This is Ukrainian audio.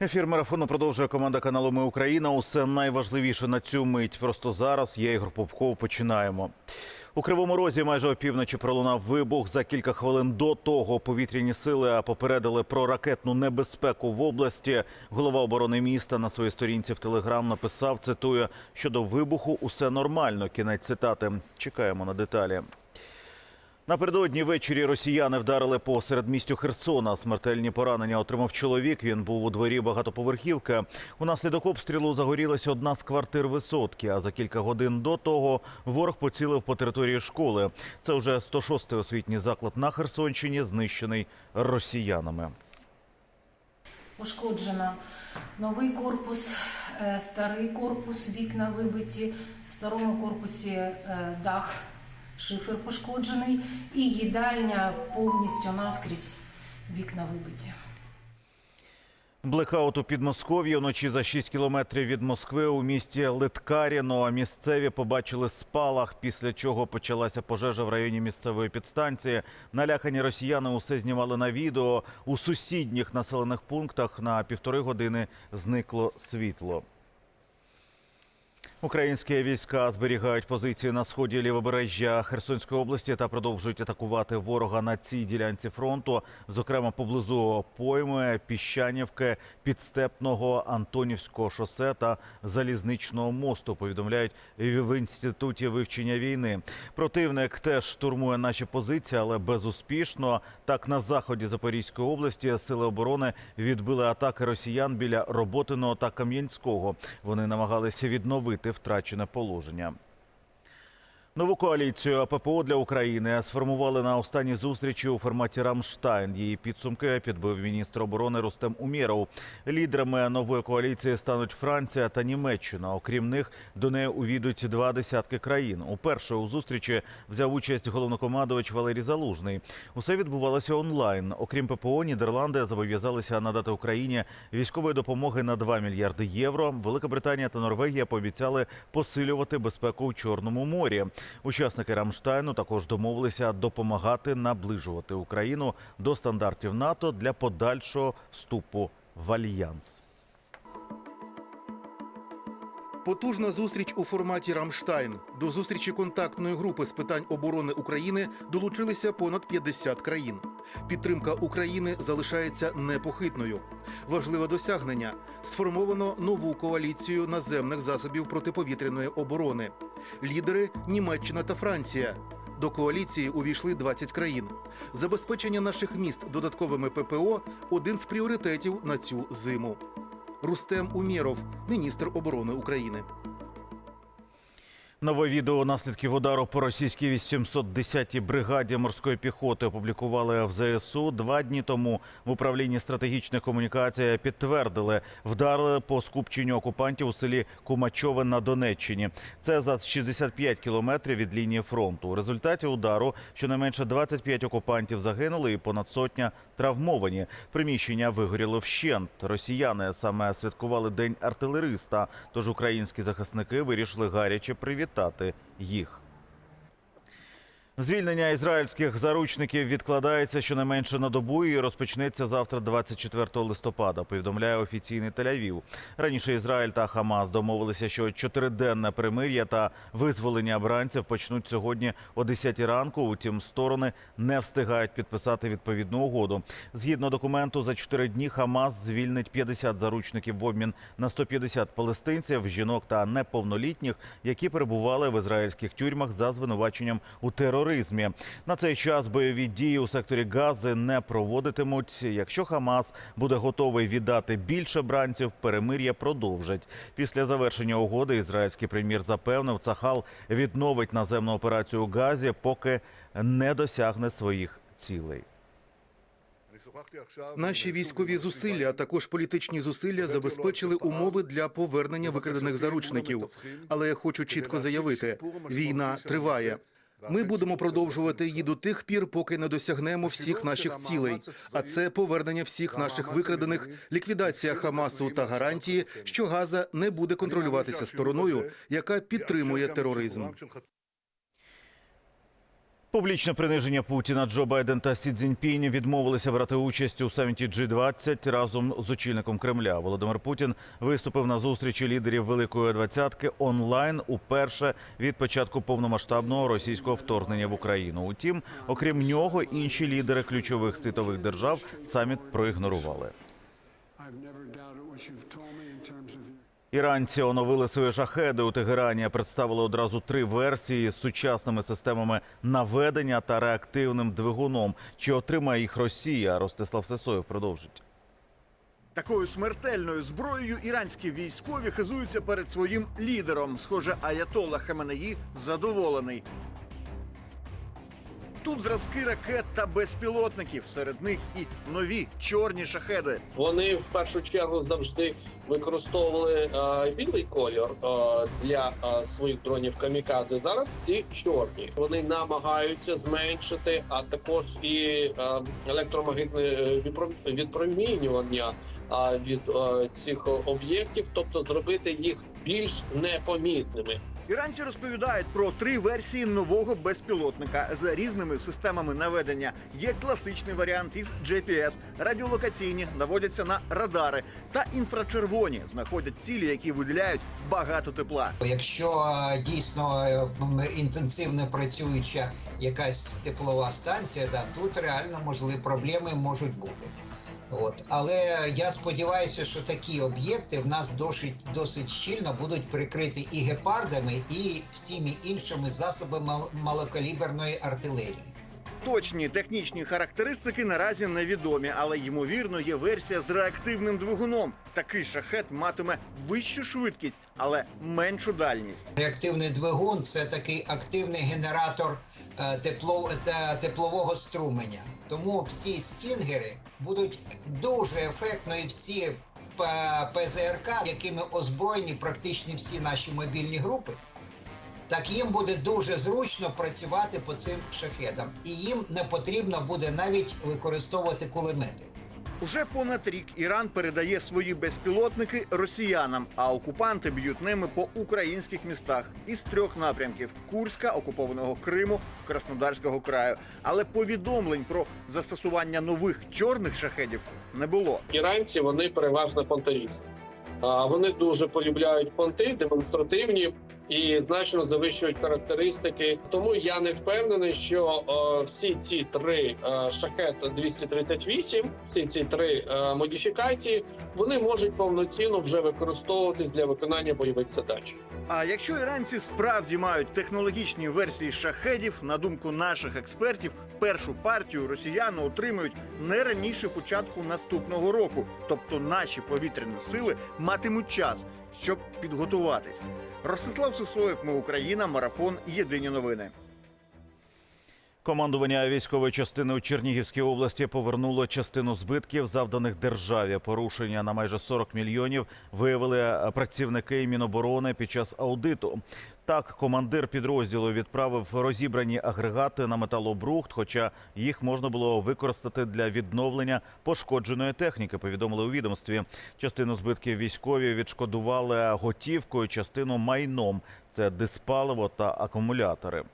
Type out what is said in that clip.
Ефір марафону продовжує команда каналу Ми Україна. Усе найважливіше на цю мить. Просто зараз я Ігор Попков. Починаємо. У Кривому Розі майже опівночі пролунав вибух. За кілька хвилин до того повітряні сили попередили про ракетну небезпеку в області. Голова оборони міста на своїй сторінці в Телеграм написав, цитую, щодо вибуху усе нормально. Кінець цитати. Чекаємо на деталі. Напередодні ввечері росіяни вдарили по середмістю Херсона. Смертельні поранення отримав чоловік. Він був у дворі багатоповерхівки. Унаслідок обстрілу загорілася одна з квартир висотки. А за кілька годин до того ворог поцілив по території школи. Це вже 106-й освітній заклад на Херсонщині, знищений росіянами. Пошкоджено новий корпус, е, старий корпус, вікна вибиті, в старому корпусі е, дах, шифер пошкоджений і їдальня повністю наскрізь вікна вибиті. Блекаут у Підмосков'ї вночі за 6 кілометрів від Москви у місті Литкаріно. Місцеві побачили спалах, після чого почалася пожежа в районі місцевої підстанції. Налякані росіяни усе знімали на відео. У сусідніх населених пунктах на півтори години зникло світло. Українські війська зберігають позиції на сході лівобережжя Херсонської області та продовжують атакувати ворога на цій ділянці фронту, зокрема поблизу пойми, Піщанівки, Підстепного, Антонівського шосе та залізничного мосту. Повідомляють в інституті вивчення війни. Противник теж штурмує наші позиції, але безуспішно. Так на заході Запорізької області сили оборони відбили атаки росіян біля Роботиного та Кам'янського. Вони намагалися відновити втрачене положення. Нову коаліцію ППО для України сформували на останній зустрічі у форматі Рамштайн. Її підсумки підбив міністр оборони Рустем Умєров. Лідерами нової коаліції стануть Франція та Німеччина. Окрім них, до неї увійдуть два десятки країн. У першої у зустрічі взяв участь головнокомандувач Валерій Залужний. Усе відбувалося онлайн. Окрім ППО, Нідерланди зобов'язалися надати Україні військової допомоги на 2 мільярди євро. Велика Британія та Норвегія пообіцяли посилювати безпеку у Чорному морі. Учасники Рамштайну також домовилися допомагати наближувати Україну до стандартів НАТО для подальшого вступу в альянс. Потужна зустріч у форматі Рамштайн. До зустрічі контактної групи з питань оборони України долучилися понад 50 країн. Підтримка України залишається непохитною. Важливе досягнення сформовано нову коаліцію наземних засобів протиповітряної оборони. Лідери Німеччина та Франція. До коаліції увійшли 20 країн. Забезпечення наших міст додатковими ППО один з пріоритетів на цю зиму. Рустем Умєров, міністр оборони України. Нове відео наслідків удару по російській 810-й бригаді морської піхоти опублікували в ЗСУ два дні тому. В управлінні стратегічних комунікацій підтвердили, вдарили по скупченню окупантів у селі Кумачове на Донеччині. Це за 65 кілометрів від лінії фронту. У результаті удару щонайменше 25 окупантів загинули і понад сотня травмовані. Приміщення вигоріли вщент. Росіяни саме святкували день артилериста. Тож українські захисники вирішили гаряче привітати їх. Звільнення ізраїльських заручників відкладається щонайменше на добу і розпочнеться завтра, 24 листопада. Повідомляє офіційний Тель-Авів. Раніше Ізраїль та Хамас домовилися, що чотириденне примир'я та визволення бранців почнуть сьогодні о 10 ранку. Утім, сторони не встигають підписати відповідну угоду. Згідно документу, за чотири дні Хамас звільнить 50 заручників в обмін на 150 палестинців, жінок та неповнолітніх, які перебували в ізраїльських тюрмах за звинуваченням у тероризмі. На цей час бойові дії у секторі Гази не проводитимуть. Якщо Хамас буде готовий віддати більше бранців, перемир'я продовжать. Після завершення угоди ізраїльський прем'єр запевнив, Цахал відновить наземну операцію у Газі, поки не досягне своїх цілей. Наші військові зусилля, а також політичні зусилля забезпечили умови для повернення викрадених заручників. Але я хочу чітко заявити: війна триває. Ми будемо продовжувати її до тих пір, поки не досягнемо всіх наших цілей. А це повернення всіх наших викрадених, ліквідація Хамасу та гарантії, що Газа не буде контролюватися стороною, яка підтримує тероризм. Публічне приниження Путіна Джо Байден та Сі Цзіньпінь відмовилися брати участь у саміті G20 разом з очільником Кремля. Володимир Путін виступив на зустрічі лідерів Великої двадцятки онлайн уперше від початку повномасштабного російського вторгнення в Україну. Утім, окрім нього, інші лідери ключових світових держав саміт проігнорували. Іранці оновили свої шахеди у Тегерані. Представили одразу три версії з сучасними системами наведення та реактивним двигуном. Чи отримає їх Росія? Ростислав Сесоєв продовжить. Такою смертельною зброєю іранські військові хизуються перед своїм лідером. Схоже, Аятолла Хаменеї задоволений. Тут зразки ракет та безпілотників. Серед них і нові чорні шахеди. Вони в першу чергу завжди використовували е, білий колір е, для е, своїх дронів камікадзе. Зараз ці чорні. Вони намагаються зменшити, а також і е, електромагнітне е, відпромінювання е, від е, цих об'єктів, тобто зробити їх більш непомітними. Іранці розповідають про три версії нового безпілотника з різними системами наведення. Є класичний варіант із GPS, радіолокаційні наводяться на радари та інфрачервоні знаходять цілі, які виділяють багато тепла. Якщо дійсно інтенсивно працююча якась теплова станція, да, тут реально можливі проблеми можуть бути. От. Але я сподіваюся, що такі об'єкти в нас досить, досить щільно будуть прикриті і гепардами, і всіми іншими засобами малокаліберної артилерії. Точні технічні характеристики наразі невідомі, але ймовірно є версія з реактивним двигуном. Такий шахет матиме вищу швидкість, але меншу дальність. Реактивний двигун це такий активний генератор е, тепло, та, теплового струменя. Тому всі стінгери будуть дуже ефектно і всі ПЗРК, якими озброєні практично всі наші мобільні групи. Так їм буде дуже зручно працювати по цим шахедам, і їм не потрібно буде навіть використовувати кулемети. Уже понад рік Іран передає свої безпілотники росіянам, а окупанти б'ють ними по українських містах із трьох напрямків: Курська, окупованого Криму, Краснодарського краю. Але повідомлень про застосування нових чорних шахедів не було. Іранці вони переважно понтарівці. А вони дуже полюбляють понти, демонстративні і значно завищують характеристики. Тому я не впевнений, що е, всі ці три е, шахет 238, всі ці три е, модифікації, вони можуть повноцінно вже використовуватись для виконання бойових задач. А якщо іранці справді мають технологічні версії шахедів, на думку наших експертів, першу партію росіяни отримують не раніше початку наступного року. Тобто наші повітряні сили матимуть час, щоб підготуватись. Ростислав Сисоєв, ми Україна, марафон. Єдині новини. Командування військової частини у Чернігівській області повернуло частину збитків, завданих державі. Порушення на майже 40 мільйонів виявили е, працівники Міноборони під час аудиту. Так, командир підрозділу відправив розібрані агрегати на металобрухт, хоча їх можна було використати для відновлення пошкодженої техніки. Повідомили у відомстві. Частину збитків військові відшкодували готівкою, частину майном. Це диспаливо та акумулятори.